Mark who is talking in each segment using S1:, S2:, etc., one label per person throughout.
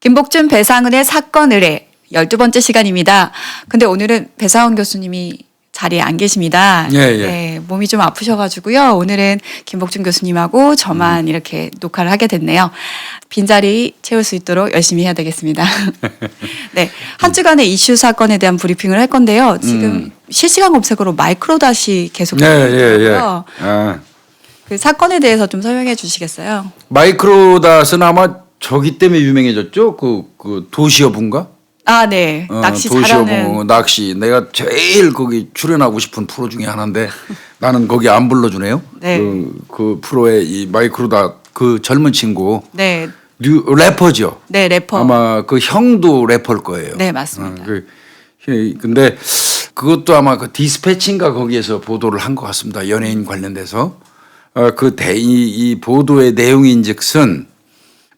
S1: 김복준 배상은의 사건 의뢰 12번째 시간입니다. 근데 오늘은 배상훈 교수님이 자리에 안 계십니다.
S2: 예, 예.
S1: 네, 몸이 좀 아프셔가지고요. 오늘은 김복준 교수님하고 저만
S2: 음.
S1: 이렇게 녹화를 하게 됐네요. 빈자리 채울 수 있도록 열심히 해야 되겠습니다. 네. 한 주간의 이슈 사건에 대한 브리핑을 할 건데요. 지금
S2: 음.
S1: 실시간 검색어로 마이크로닷이 계속
S2: 예, 예, 예.
S1: 있고요.
S2: 아,
S1: 그 사건에 대해서 좀 설명해 주시겠어요?
S2: 마이크로닷은 아마 저기 때문에 유명해졌죠? 그, 그 도시여분가?
S1: 아, 네.
S2: 어,
S1: 낚시
S2: 도시여분
S1: 잘하는
S2: 낚시. 내가 제일 거기 출연하고 싶은 프로 중에 하나인데 나는 거기 안 불러주네요.
S1: 네.
S2: 그, 그 프로의 이 마이크로닷 그 젊은 친구
S1: 네.
S2: 뉴 래퍼죠.
S1: 네, 래퍼.
S2: 아마 그 형도 래퍼일 거예요.
S1: 네, 맞습니다.
S2: 어, 그, 예, 근데 그것도 아마 그 디스패치인가 거기에서 보도를 한 것 같습니다. 연예인 관련돼서 어, 그 대, 이, 이 보도의 내용인 즉슨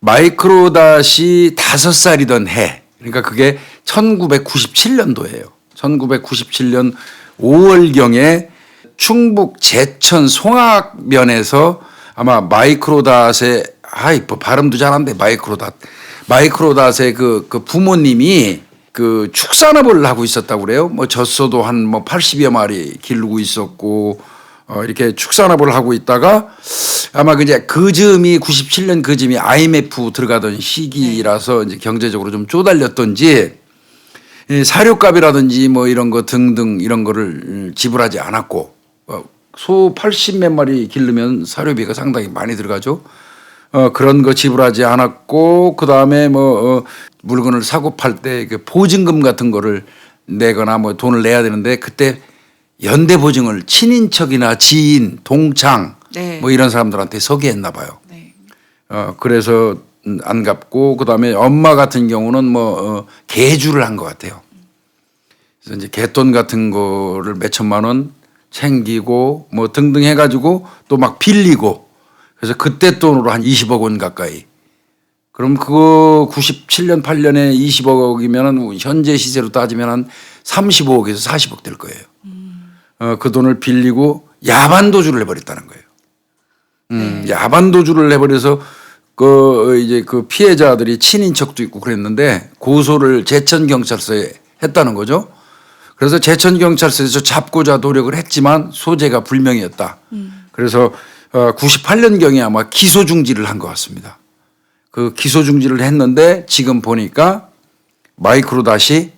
S2: 마이크로닷이 다섯 살이던 해, 그러니까 그게 1997년도예요. 1997년 5월경에 충북 제천 송악면에서 아마 마이크로닷의 아이 뭐 발음도 잘한데 마이크로닷 마이크로닷의 그, 그 부모님이 그 축산업을 하고 있었다고 그래요. 뭐 젖소도 한 뭐 80여 마리 기르고 있었고 어 이렇게 축산업을 하고 있다가 아마 그제 그 즈음이 97년 그 즈음이 IMF 들어가던 시기라서 이제 경제적으로 좀 쪼달렸던지 이 사료값이라든지 뭐 이런 거 등등 이런 거를 지불하지 않았고 어, 소80몇 마리 기르면 사료비가 상당히 많이 들어가죠. 어, 그런 거 지불하지 않았고 그다음에 뭐 어, 물건을 사고 팔 때 그 보증금 같은 거를 내거나 뭐 돈을 내야 되는데 그때 연대 보증을 친인척이나 지인, 동창
S1: 네.
S2: 뭐 이런 사람들한테 서기했나 봐요.
S1: 네.
S2: 어 그래서 음, 안 갚고 그다음에 엄마 같은 경우는 뭐 어, 개주를 한 것 같아요. 그래서 이제 개돈 같은 거를 몇 천만 원 챙기고 뭐 등등 해가지고 또 막 빌리고 그래서 그때 돈으로 한 20억 원 가까이. 그럼 그거 97년 8년에 20억이면은 현재 시세로 따지면 한 35억에서 40억 될 거예요. 어, 그 돈을 빌리고 야반 도주를 해버렸다는 거예요. 음, 야반 도주를 해버려서 그 이제 그 피해자들이 친인척도 있고 그랬는데 고소를 제천 경찰서에 했다는 거죠. 그래서 제천 경찰서에서 잡고자 노력을 했지만 소재가 불명이었다. 그래서 어, 98년 경에 아마 기소 중지를 한 것 같습니다. 그 기소 중지를 했는데 지금 보니까 마이크로닷이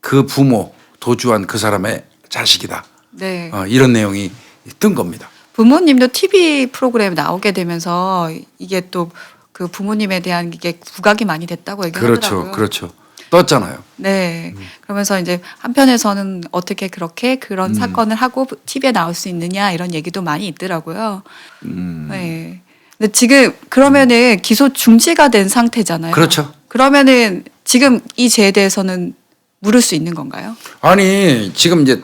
S2: 그 부모 도주한 그 사람의 자식이다.
S1: 네.
S2: 어, 이런 내용이 뜬 겁니다.
S1: 부모님도 TV 프로그램에 나오게 되면서 이게 또 그 부모님에 대한 이게 부각이 많이 됐다고 얘기하더라고요.
S2: 그렇죠, 그렇죠. 떴잖아요.
S1: 네. 그러면서 이제 한편에서는 어떻게 그렇게
S2: 음.
S1: 그런 사건을 하고 TV에 나올 수 있느냐 이런 얘기도 많이 있더라고요.
S2: 음.
S1: 네. 근데 지금 그러면은 기소 중지가 된 상태잖아요.
S2: 그렇죠.
S1: 그러면은 지금 이 죄에 대해서는 물을 수 있는 건가요?
S2: 아니 지금 이제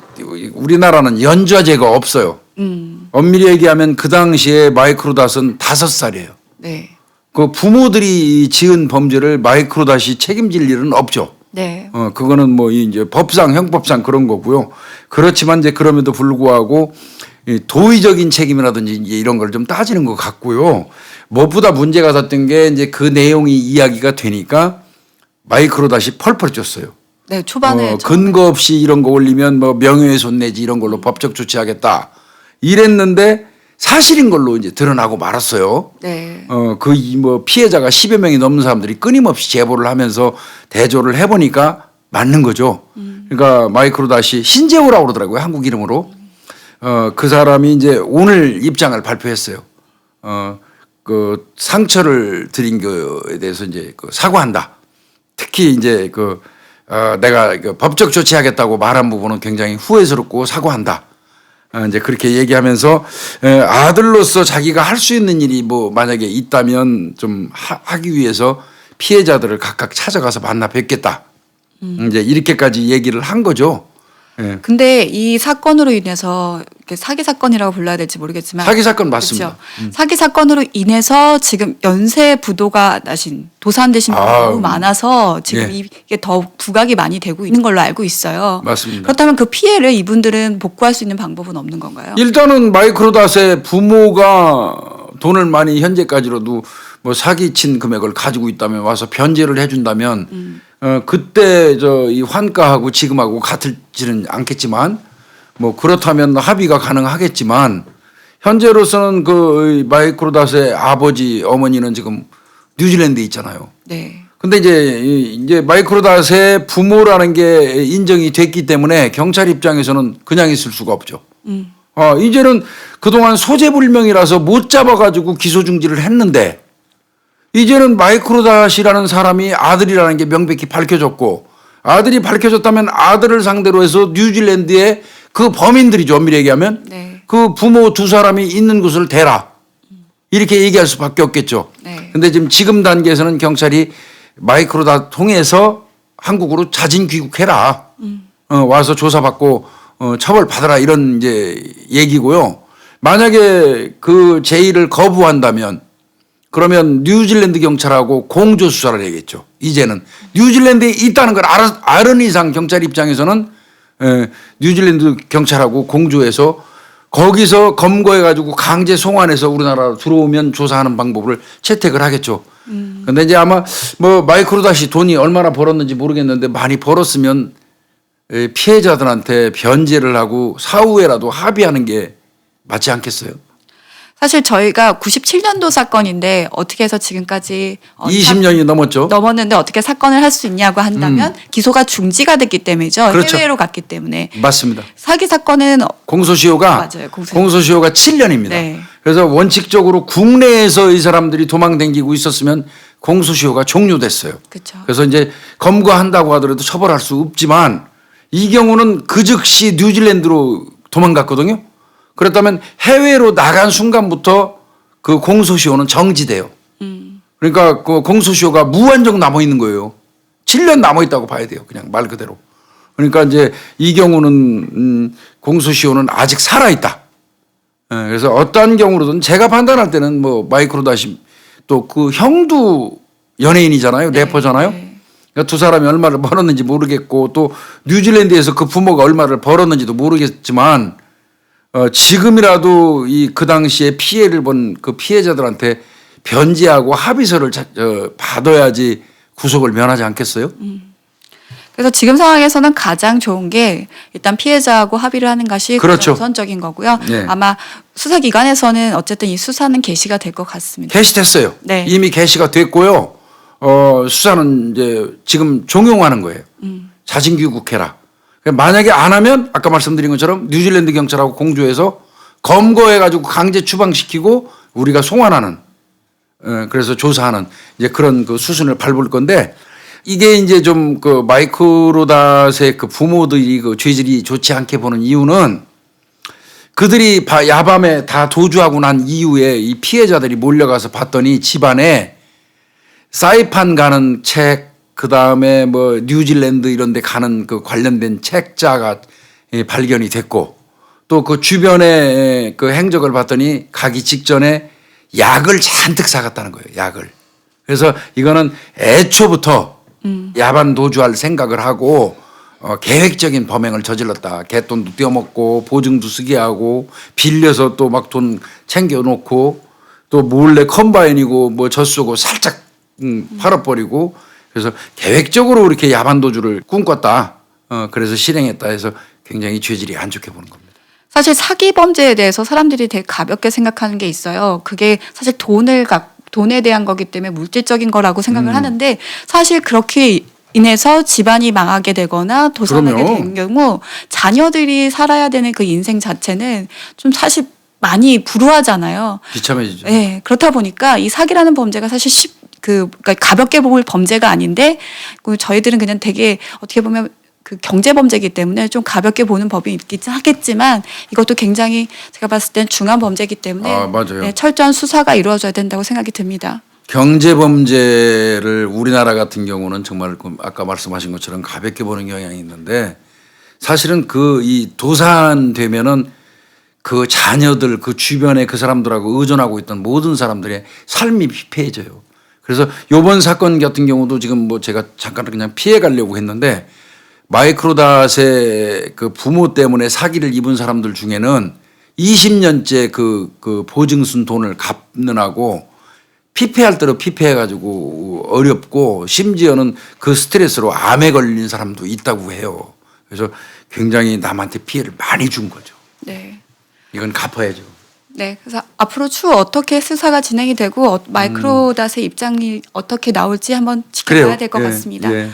S2: 우리나라는 연좌제가 없어요.
S1: 음.
S2: 엄밀히 얘기하면 그 당시에 마이크로닷은 다섯 살이에요.
S1: 네.
S2: 그 부모들이 지은 범죄를 마이크로닷이 책임질 일은 없죠.
S1: 네.
S2: 어 그거는 뭐 이제 법상 형법상 그런 거고요. 그렇지만 이제 그럼에도 불구하고 이 도의적인 책임이라든지 이런 걸 좀 따지는 것 같고요. 무엇보다 문제가 됐던 게 이제 그 내용이 이야기가 되니까 마이크로닷이 펄펄 쪘어요.
S1: 네, 초반에
S2: 어, 근거 없이 이런 거 올리면 뭐 명예훼손 내지 이런 걸로 법적 조치하겠다. 이랬는데 사실인 걸로 이제 드러나고 말았어요.
S1: 네.
S2: 어, 그뭐 피해자가 10여 명이 넘는 사람들이 끊임없이 제보를 하면서 대조를 해보니까 맞는 거죠. 그러니까 마이크로닷이 신재호라고 그러더라고요. 한국 이름으로. 어, 그 사람이 이제 오늘 입장을 발표했어요. 어, 그 상처를 드린 거에 대해서 이제 그 사과한다. 특히 이제 그 어, 내가 그 법적 조치하겠다고 말한 부분은 굉장히 후회스럽고 사과한다. 어, 이제 그렇게 얘기하면서 에, 아들로서 자기가 할 수 있는 일이 뭐 만약에 있다면 좀 하, 하기 위해서 피해자들을 각각 찾아가서 만나 뵙겠다. 이제 이렇게까지 얘기를 한 거죠. 예.
S1: 근데 이 사건으로 인해서 사기 사건이라고 불러야 될지 모르겠지만
S2: 사기 사건 맞습니다.
S1: 그렇죠? 사기 사건으로 인해서 지금 연쇄 부도가 나신 도산되신 분이
S2: 아유.
S1: 너무 많아서 지금
S2: 예.
S1: 이게 더 부각이 많이 되고 있는 걸로 알고 있어요.
S2: 맞습니다.
S1: 그렇다면 그 피해를 이분들은 복구할 수 있는 방법은 없는 건가요?
S2: 일단은 마이크로닷의 부모가 돈을 많이 현재까지로도 뭐 사기친 금액을 가지고 있다면 와서 변제를 해준다면 어 그때 저 이 환가하고 지금하고 같을지는 않겠지만 뭐 그렇다면 합의가 가능하겠지만 현재로서는 그 마이크로닷의 아버지 어머니는 지금 뉴질랜드에 있잖아요.
S1: 네.
S2: 근데 이제 이- 이제 마이크로닷의 부모라는 게 인정이 됐기 때문에 경찰 입장에서는 그냥 있을 수가 없죠. 어, 이제는 그동안 소재불명이라서 못 잡아가지고 기소 중지를 했는데 이제는 마이크로닷이라는 사람이 아들이라는 게 명백히 밝혀졌고 아들이 밝혀졌다면 아들을 상대로 해서 뉴질랜드의 그 범인들이죠. 엄밀히 얘기하면
S1: 네.
S2: 그 부모 두 사람이 있는 곳을 대라 이렇게 얘기할 수밖에 없겠죠.
S1: 네.
S2: 근데 지금 지금 단계에서는 경찰이 마이크로다 통해서 한국으로 자진 귀국해라. 어, 와서 조사받고 어, 처벌 받아라 이런 이제 얘기고요. 만약에 그 제의를 거부한다면 그러면 뉴질랜드 경찰하고 공조 수사를 해야겠죠. 이제는 뉴질랜드에 있다는 걸 알아, 아는 이상 경찰 입장에서는 에, 뉴질랜드 경찰하고 공조해서 거기서 검거해 가지고 강제 송환해서 우리나라로 들어오면 조사하는 방법을 채택을 하겠죠. 근데 이제 아마 뭐 마이크로 다시 돈이 얼마나 벌었는지 모르겠는데 많이 벌었으면 에, 피해자들한테 변제를 하고 사후에라도 합의하는 게 맞지 않겠어요?
S1: 사실 저희가 97년도 사건인데 어떻게 해서 지금까지 어,
S2: 20년이 넘었죠.
S1: 넘었는데 어떻게 사건을 할 수 있냐고 한다면 기소가 중지가 됐기 때문이죠.
S2: 음. 그렇죠.
S1: 해외로 갔기 때문에
S2: 맞습니다.
S1: 사기 사건은
S2: 공소시효가
S1: 맞아요, 공소시효.
S2: 공소시효가 7년입니다.
S1: 네.
S2: 그래서 원칙적으로 국내에서 이 사람들이 도망다니고 있었으면 공소시효가 종료됐어요.
S1: 그렇죠.
S2: 그래서 이제 검거한다고 하더라도 처벌할 수 없지만 이 경우는 그 즉시 뉴질랜드로 도망갔거든요. 그렇다면 해외로 나간 순간부터 그 공소시효는 정지돼요. 그러니까 그 공소시효가 무한정 남아 있는 거예요. 7년 남아 있다고 봐야 돼요. 그냥 말 그대로. 그러니까 이제 이 경우는 음, 공소시효는 아직 살아 있다. 예, 그래서 어떠한 경우로든 제가 판단할 때는 뭐 마이크로다시 또그 형도 연예인이잖아요. 래퍼잖아요.
S1: 네.
S2: 그러니까 두 사람이 얼마를 벌었는지 모르겠고 또 뉴질랜드에서 그 부모가 얼마를 벌었는지도 모르겠지만 어, 지금이라도 이 그 당시에 피해를 본 그 피해자들한테 변제하고 합의서를 자, 어, 받아야지 구속을 면하지 않겠어요?
S1: 그래서 지금 상황에서는 가장 좋은 게 일단 피해자하고 합의를 하는 것이
S2: 그렇죠.
S1: 우선적인 거고요.
S2: 네.
S1: 아마 수사기관에서는 어쨌든 이 수사는 개시가 될 것 같습니다.
S2: 개시됐어요.
S1: 네.
S2: 이미 개시가 됐고요. 어, 수사는 이제 지금 종용하는 거예요. 자진 귀국해라. 만약에 안 하면 아까 말씀드린 것처럼 뉴질랜드 경찰하고 공조해서 검거해 가지고 강제 추방시키고 우리가 송환하는 어, 그래서 조사하는 이제 그런 그 수순을 밟을 건데 이게 이제 좀 그 마이크로닷의 그 부모들이 그 죄질이 좋지 않게 보는 이유는 그들이 바- 야밤에 다 도주하고 난 이후에 이 피해자들이 몰려가서 봤더니 집안에 사이판 가는 책, 그 다음에 뭐 뉴질랜드 이런 데 가는 그 관련된 책자가 예, 발견이 됐고 또 그 주변에 그 행적을 봤더니 가기 직전에 약을 잔뜩 사갔다는 거예요. 약을. 그래서 이거는 애초부터 야반 도주할 생각을 하고 어, 계획적인 범행을 저질렀다. 개돈도 떼어먹고 보증도 쓰게 하고 빌려서 또 막 돈 챙겨놓고 또 몰래 컴바인이고 뭐 젖 쏘고 살짝 음, 팔아버리고 그래서 계획적으로 이렇게 야반 도주를 꿈꿨다. 어, 그래서 실행했다 해서 굉장히 죄질이 안 좋게 보는 겁니다.
S1: 사실 사기 범죄에 대해서 사람들이 되게 가볍게 생각하는 게 있어요. 그게 사실 돈을 각 돈에 대한 거기 때문에 물질적인 거라고 생각을
S2: 음.
S1: 하는데 사실 그렇게 인해서 집안이 망하게 되거나 도산하게. 된 경우 자녀들이 살아야 되는 그 인생 자체는 좀 사실 많이 불우하잖아요.
S2: 비참해지죠.
S1: 네, 그렇다 보니까 이 사기라는 범죄가 사실 쉽, 그, 그러니까 가볍게 볼 범죄가 아닌데, 그 저희들은 그냥 되게 어떻게 보면 그 경제 범죄이기 때문에 좀 가볍게 보는 법이 있긴 하겠지만 이것도 굉장히 제가 봤을 땐 중한 범죄이기 때문에
S2: 아.
S1: 네, 철저한 수사가 이루어져야 된다고 생각이 듭니다.
S2: 경제 범죄를 우리나라 같은 경우는 정말 그 아까 말씀하신 것처럼 가볍게 보는 경향이 있는데 사실은 그 이 도산되면은 그 자녀들 그 주변에 그 사람들하고 의존하고 있던 모든 사람들의 삶이 피폐해져요. 그래서 요번 사건 같은 경우도 지금 뭐 제가 잠깐 그냥 피해 가려고 했는데 마이크로닷의 그 부모 때문에 사기를 입은 사람들 중에는 20년째 그, 그 보증순 돈을 갚느라고 피폐할 대로 피폐해 가지고 어렵고 심지어는 그 스트레스로 암에 걸린 사람도 있다고 해요. 그래서 굉장히 남한테 피해를 많이 준 거죠.
S1: 네.
S2: 이건 갚아야죠.
S1: 네, 그래서 앞으로 추후 어떻게 수사가 진행이 되고 어, 마이크로닷의 입장이 어떻게 나올지 한번 지켜봐야 될 것
S2: 예,
S1: 같습니다.
S2: 예.